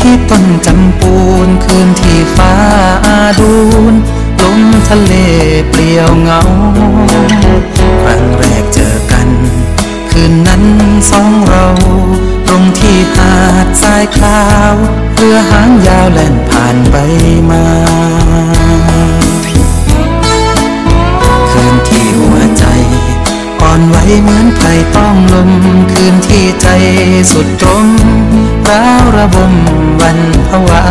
ที่ต้นจำปูน คืนที่ฟ้าดูนลมทะเลเปลี่ยวเงา ครั้งแรกเจอกัน คืนนั้นสองเราตรงที่หาดทรายขาวเรือหางยาวแล่นผ่านไปมาคืนที่หัวใจอ่อนไหวเหมือนใครต้องลม คืนที่ใจสุดตรง ร้าวระบมวันภาวา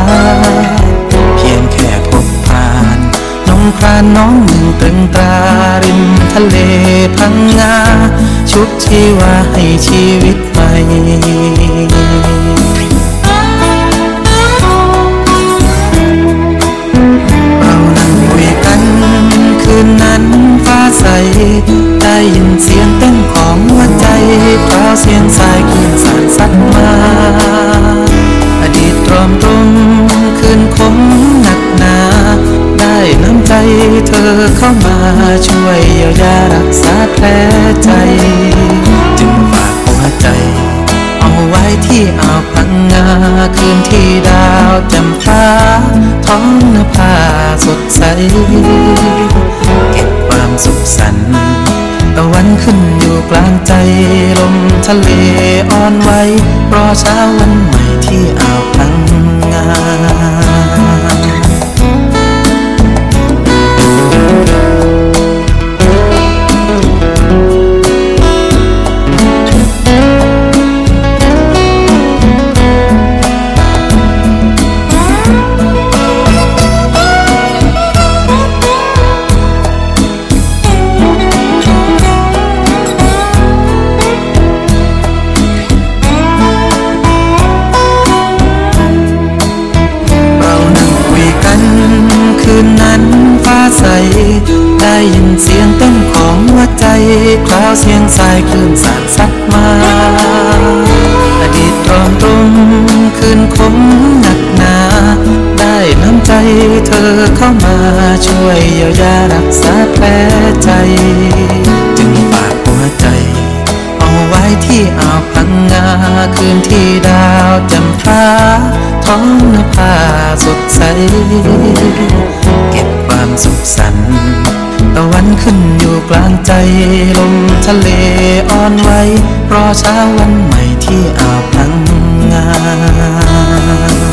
เพียงแค่พบผ่านน้องครานน้องหนึ่งตึงตราริมทะเลพังงา ชุบชีวาให้ชีวิตใหม่ อเข้ามาช่วยเยียวยารักษาแผลใจ จึงฝากหัวใจ เอาไว้ที่อ่าวพังงาคืนที่ดาวจำพาท้องนภาสดใส เก็บความสุขสันต์ตะวันขึ้นอยู่กลางใจลมทะเลอ่อนไหวรอเช้าวันใหม่ เสียงเต้นของหัวใจคราวเสียงสายคลื่นสาดซัดมาอดีตตรอมตรงคืนคมหนักหนา ได้น้ำใจเธอเข้ามาช่วยเยียวยารักษาแผลใจ จึงฝากหัวใจ เอาไว้ที่อ่าวพังงาคืนที่ดาวจำพราท้องนภาสดใส ขึ้นอยู่กลางใจลมทะเลอ่อนไหวรอเช้าวันใหม่ที่อาบทั้งงาน